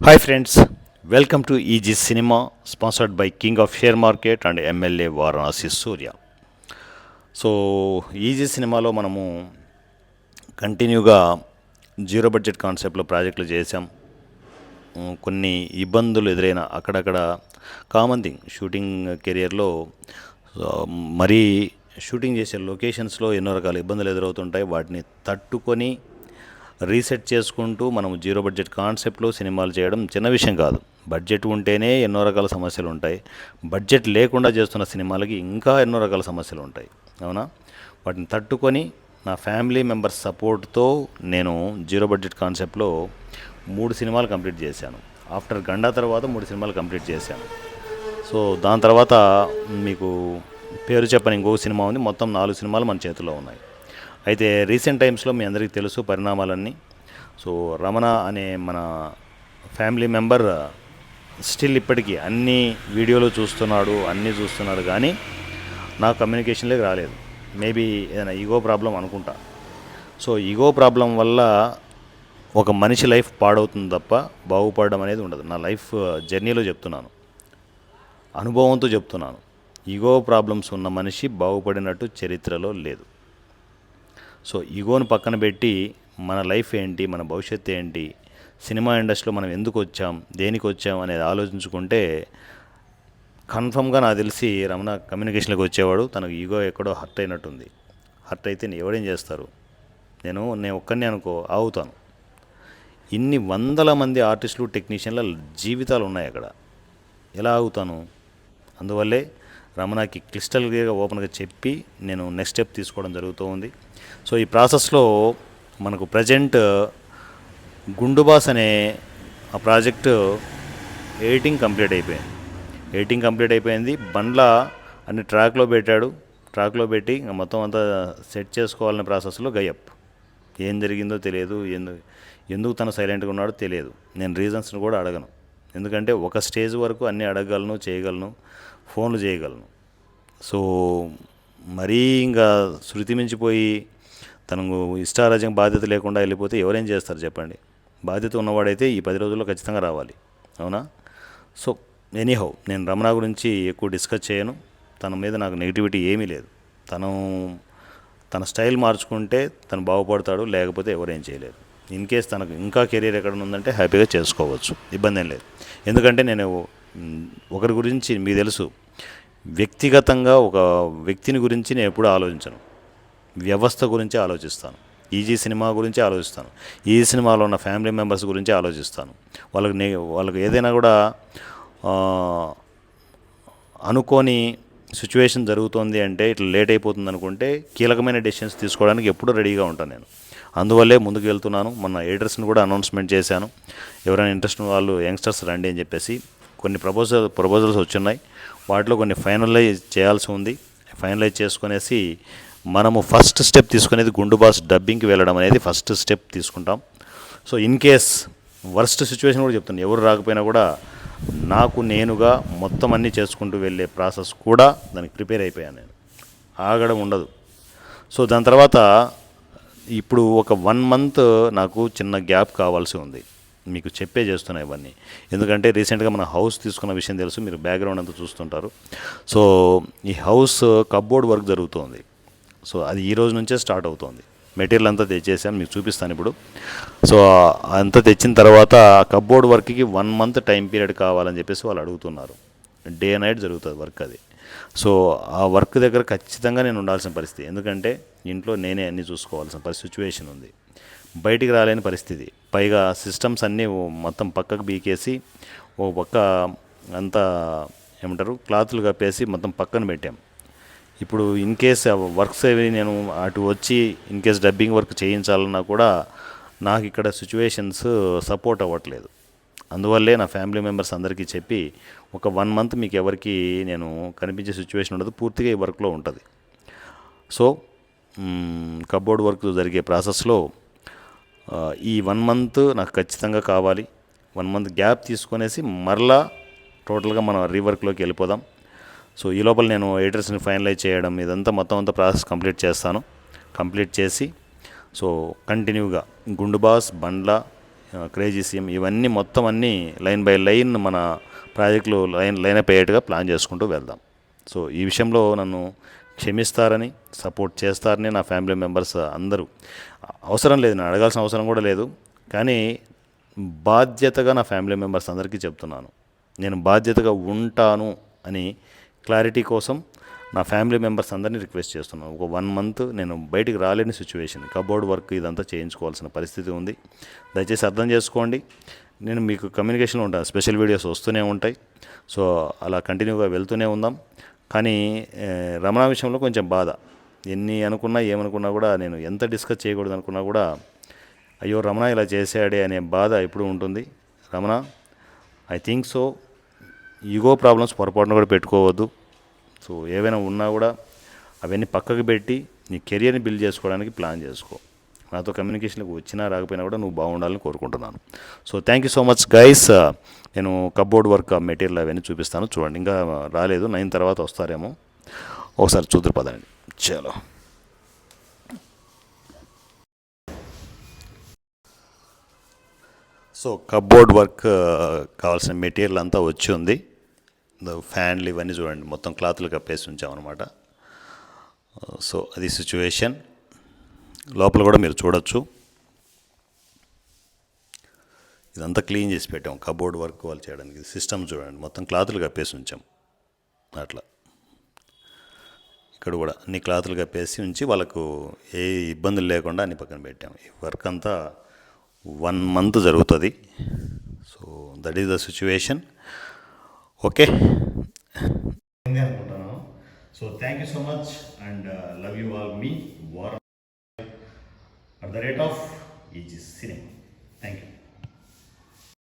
Hi friends welcome to easy cinema sponsored by king of share market and MLA Varanasi Surya so easy సినిమాలో మనము కంటిన్యూగా zero budget కాన్సెప్ట్లో ప్రాజెక్టులు చేసాం కొన్ని ఇబ్బందులు ఎదురైన అక్కడక్కడ కామన్ థింగ్ షూటింగ్ కెరియర్లో మరీ షూటింగ్ చేసే లొకేషన్స్లో ఎన్నో రకాల ఇబ్బందులు ఎదురవుతుంటాయి. వాటిని తట్టుకొని రీసెట్ చేసుకుంటూ మనం జీరో బడ్జెట్ కాన్సెప్ట్లో సినిమాలు చేయడం చిన్న విషయం కాదు. బడ్జెట్ ఉంటేనే ఎన్నో రకాల సమస్యలు ఉంటాయి. బడ్జెట్ లేకుండా చేస్తున్న సినిమాలకి ఇంకా ఎన్నో రకాల సమస్యలు ఉంటాయి. అవునా? వాటిని తట్టుకొని నా ఫ్యామిలీ మెంబర్స్ సపోర్ట్తో నేను జీరో బడ్జెట్ కాన్సెప్ట్లో మూడు సినిమాలు కంప్లీట్ చేశాను. ఆఫ్టర్ గండా తర్వాత మూడు సినిమాలు కంప్లీట్ చేశాను. సో దాని తర్వాత మీకు పేరు చెప్పని ఇంకో సినిమా ఉంది. మొత్తం నాలుగు సినిమాలు మన చేతిలో ఉన్నాయి. అయితే రీసెంట్ టైమ్స్లో మీ అందరికీ తెలుసు పరిణామాలన్నీ. సో రమణ అనే మన ఫ్యామిలీ మెంబర్ స్టిల్ ఇప్పటికీ అన్ని వీడియోలు చూస్తున్నాడు అన్నీ చూస్తున్నాడు కానీ నా కమ్యూనికేషన్లోకి రాలేదు. మేబీ ఏదైనా ఈగో ప్రాబ్లం అనుకుంటా. సో ఈగో ప్రాబ్లం వల్ల ఒక మనిషి లైఫ్ పాడవుతుంది తప్ప బాగుపడడం అనేది ఉండదు. నా లైఫ్ జర్నీలో చెప్తున్నాను. అనుభవంతో చెప్తున్నాను. ఈగో ప్రాబ్లమ్స్ ఉన్న మనిషి బాగుపడినట్టు చరిత్రలో లేదు. సో ఈగోను పక్కన పెట్టి మన లైఫ్ ఏంటి మన భవిష్యత్తు ఏంటి సినిమా ఇండస్ట్రీలో మనం ఎందుకు వచ్చాం దేనికి వచ్చాం అనేది ఆలోచించుకుంటే కన్ఫర్మ్గా నాకు తెలిసి రమణ కమ్యూనికేషన్లోకి వచ్చేవాడు. తనకు ఈగో ఎక్కడో హర్ట్ అయినట్టుంది. హర్ట్ అయితే నేను చేస్తారు? నేను నేను ఒక్కరిని అనుకో ఆగుతాను. ఇన్ని వందల మంది ఆర్టిస్టులు టెక్నీషియన్ల జీవితాలు ఉన్నాయి అక్కడ. ఎలా ఆగుతాను? అందువల్లే రమణకి క్లిస్టల్గా ఓపెన్గా చెప్పి నేను నెక్స్ట్ స్టెప్ తీసుకోవడం జరుగుతూ ఉంది. సో ఈ ప్రాసెస్లో మనకు ప్రజెంట్ గుండుబాస్ అనే ఆ ప్రాజెక్టు ఎడిటింగ్ కంప్లీట్ అయిపోయింది. ఎడిటింగ్ కంప్లీట్ అయిపోయింది. బండ్ల అన్ని ట్రాక్లో పెట్టాడు. ట్రాక్లో పెట్టి మొత్తం అంతా సెట్ చేసుకోవాలనే ప్రాసెస్లో గయప్ ఏం జరిగిందో తెలియదు. ఎందుకు ఎందుకు తను సైలెంట్గా ఉన్నాడో తెలియదు. నేను రీజన్స్ని కూడా అడగను. ఎందుకంటే ఒక స్టేజ్ వరకు అన్నీ అడగగలను చేయగలను ఫోన్లు చేయగలను. సో మరీ ఇంకా శృతి మించిపోయి తనకు ఇష్టారాజ్యం బాధ్యత లేకుండా వెళ్ళిపోతే ఎవరేం చేస్తారు చెప్పండి? బాధ్యత ఉన్నవాడైతే ఈ పది రోజుల్లో ఖచ్చితంగా రావాలి. అవునా? సో ఎనీహౌ నేను రమణ గురించి ఎక్కువ డిస్కస్ చేయను. తన మీద నాకు నెగిటివిటీ ఏమీ లేదు. తను తన స్టైల్ మార్చుకుంటే తను బాగుపడతాడు లేకపోతే ఎవరేం చేయలేరు. ఇన్ కేస్ తనకు ఇంకా కెరీర్ ఎక్కడ ఉందంటే హ్యాపీగా చేసుకోవచ్చు. ఇబ్బంది ఏం లేదు. ఎందుకంటే నేను ఒకరి గురించి మీకు తెలుసు. వ్యక్తిగతంగా ఒక వ్యక్తిని గురించి నేను ఎప్పుడూ ఆలోచించను. వ్యవస్థ గురించి ఆలోచిస్తాను. ఈజీ సినిమా గురించి ఆలోచిస్తాను. ఈ సినిమాలో ఉన్న ఫ్యామిలీ మెంబర్స్ గురించి ఆలోచిస్తాను. వాళ్ళకి నే వాళ్ళకి ఏదైనా కూడా అనుకోని సిచ్యువేషన్ జరుగుతోంది అంటే ఇట్లా లేట్ అయిపోతుంది అనుకుంటే కీలకమైన డెసిషన్స్ తీసుకోవడానికి ఎప్పుడూ రెడీగా ఉంటాను నేను. అందువల్లే ముందుకు వెళ్తున్నాను. మొన్న ఎడిటర్స్ని కూడా అనౌన్స్మెంట్ చేశాను. ఎవరైనా ఇంట్రెస్ట్ వాళ్ళు యంగ్స్టర్స్ రండి అని చెప్పేసి కొన్ని ప్రపోజల్ ప్రపోజల్స్ వచ్చున్నాయి. వాటిలో కొన్ని ఫైనలైజ్ చేయాల్సి ఉంది. ఫైనలైజ్ చేసుకునేసి మనము ఫస్ట్ స్టెప్ తీసుకునేది గుండు బాస్ డబ్బింగ్కి వెళ్ళడం అనేది ఫస్ట్ స్టెప్ తీసుకుంటాం. So in case worst situation కూడా చెప్తాను ఎవరు రాకపోయినా కూడా నాకు నేనుగా మొత్తం అన్నీ చేసుకుంటూ వెళ్ళే ప్రాసెస్ కూడా దానికి ప్రిపేర్ అయిపోయాను నేను. ఆగడం ఉండదు. సో దాని తర్వాత ఇప్పుడు ఒక వన్ మంత్ నాకు చిన్న గ్యాప్ కావాల్సి ఉంది. మీకు చెప్పే చేస్తున్నాయి ఇవన్నీ. ఎందుకంటే రీసెంట్గా మన హౌస్ తీసుకున్న విషయం తెలుసు మీరు బ్యాక్గ్రౌండ్ అంతా చూస్తుంటారు. సో ఈ హౌస్ కబ్బోర్డ్ వర్క్ జరుగుతోంది. సో అది ఈ రోజు నుంచే స్టార్ట్ అవుతోంది. మెటీరియల్ అంతా తెచ్చేసాను మీకు చూపిస్తాను ఇప్పుడు. సో అంతా తెచ్చిన తర్వాత కబ్బోర్డ్ వర్క్కి వన్ మంత్ టైం పీరియడ్ కావాలని చెప్పేసి వాళ్ళు అడుగుతున్నారు. డే నైట్ జరుగుతుంది వర్క్ అది. సో ఆ వర్క్ దగ్గర ఖచ్చితంగా నేను ఉండాల్సిన పరిస్థితి. ఎందుకంటే ఇంట్లో నేనే అన్నీ చూసుకోవాల్సిన పరిస్థితి సిచ్యువేషన్ ఉంది. బయటికి రాలేని పరిస్థితి. పైగా సిస్టమ్స్ అన్నీ మొత్తం పక్కకు బీకేసి ఓ పక్క అంతా ఏమంటారు క్లాతులు కప్పేసి మొత్తం పక్కన పెట్టాం. ఇప్పుడు ఇన్ కేస్ వర్క్స్ అవి నేను అటు వచ్చి ఇన్ కేస్ డబ్బింగ్ వర్క్ చేయించాలన్నా కూడా నాకు ఇక్కడ సిచ్యువేషన్స్ సపోర్ట్ అవ్వట్లేదు. అందువల్లే నా ఫ్యామిలీ మెంబర్స్ అందరికీ చెప్పి ఒక వన్ మంత్ మీకు ఎవరికి నేను కనిపించే సిచ్యువేషన్ ఉండదు పూర్తిగా ఈ వర్క్లో ఉంటుంది. సో కబోర్డ్ వర్క్ జరిగే ప్రాసెస్లో ఈ వన్ మంత్ నాకు ఖచ్చితంగా కావాలి. వన్ మంత్ గ్యాప్ తీసుకొనేసి మరలా టోటల్గా మనం రీవర్క్లోకి వెళ్ళిపోదాం. సో ఈ లోపల నేను ఎడిటర్స్ని ఫైనలైజ్ చేయడం ఇదంతా మొత్తం అంతా ప్రాసెస్ కంప్లీట్ చేస్తాను. కంప్లీట్ చేసి సో కంటిన్యూగా గుండు బాస్ బండ్ల క్రేజీ సీఎం ఇవన్నీ మొత్తం అన్నీ లైన్ బై లైన్ మన ప్రాజెక్టులు లైన్ లైన్ అప్ అయ్యేట్టుగా ప్లాన్ చేసుకుంటూ వెళ్దాం. సో ఈ విషయంలో నన్ను క్షమిస్తారని సపోర్ట్ చేస్తారని నా ఫ్యామిలీ మెంబర్స్ అందరూ. అవసరం లేదు నేను అడగాల్సిన అవసరం కూడా లేదు. కానీ బాధ్యతగా నా ఫ్యామిలీ మెంబర్స్ అందరికీ చెప్తున్నాను. నేను బాధ్యతగా ఉంటాను అని క్లారిటీ కోసం నా ఫ్యామిలీ మెంబర్స్ అందరినీ రిక్వెస్ట్ చేస్తున్నాను. ఒక వన్ మంత్ నేను బయటికి రాలేని సిచ్యువేషన్. కబోర్డ్ వర్క్ ఇదంతా చేయించుకోవాల్సిన పరిస్థితి ఉంది. దయచేసి అర్థం చేసుకోండి. నేను మీకు కమ్యూనికేషన్లో ఉంటాను. స్పెషల్ వీడియోస్ వస్తూనే ఉంటాయి. సో అలా కంటిన్యూగా వెళ్తూనే ఉందాం. కానీ రమణ విషయంలో కొంచెం బాధ. ఎన్ని అనుకున్నా ఏమనుకున్నా కూడా నేను ఎంత డిస్కస్ చేయకూడదు అనుకున్నా కూడా అయ్యో రమణ ఇలా చేశాడే అనే బాధ ఎప్పుడు ఉంటుంది. Ramana I think so ego problems పొరపాటున కూడా పెట్టుకోవద్దు. సో ఏవైనా ఉన్నా కూడా అవన్నీ పక్కకు పెట్టి నీ కెరియర్ని బిల్డ్ చేసుకోవడానికి ప్లాన్ చేసుకో. నాతో కమ్యూనికేషన్కి వచ్చినా రాకపోయినా కూడా నువ్వు బాగుండాలని కోరుకుంటున్నాను. So thank you so much guys నేను కబోర్డ్ వర్క్ మెటీరియల్ అవన్నీ చూపిస్తాను. చూడండి ఇంకా uh, రాలేదు. నైన్ తర్వాత వస్తారేమో. ఒకసారి చూద్దరు పదండి. చలో. సో కబోర్డ్ వర్క్ కావాల్సిన మెటీరియల్ అంతా వచ్చి ఉంది. ఫ్యాన్లు ఇవన్నీ చూడండి. మొత్తం క్లాత్లు కప్పేసి ఉంచామన్నమాట. Uh, సో అది సిచ్యువేషన్ లోపల కూడా మీరు చూడొచ్చు. ఇదంతా క్లీన్ చేసి పెట్టాం. కబోర్డ్ వర్క్ వాళ్ళు చేయడానికి సిస్టమ్ చూడండి. మొత్తం క్లాతులు కప్పేసి ఉంచాం. అట్లా. ఇక్కడ కూడా అన్ని క్లాతులు కప్పేసి ఉంచి వాళ్ళకు ఏ ఇబ్బందులు లేకుండా అన్ని పక్కన పెట్టాం. ఈ వర్క్ అంతా వన్ మంత్ జరుగుతుంది. So that is the situation okay అనుకుంటున్నాను. So thank you so much and love you all మీ వార్ at the rate of AG Cinema. Thank you.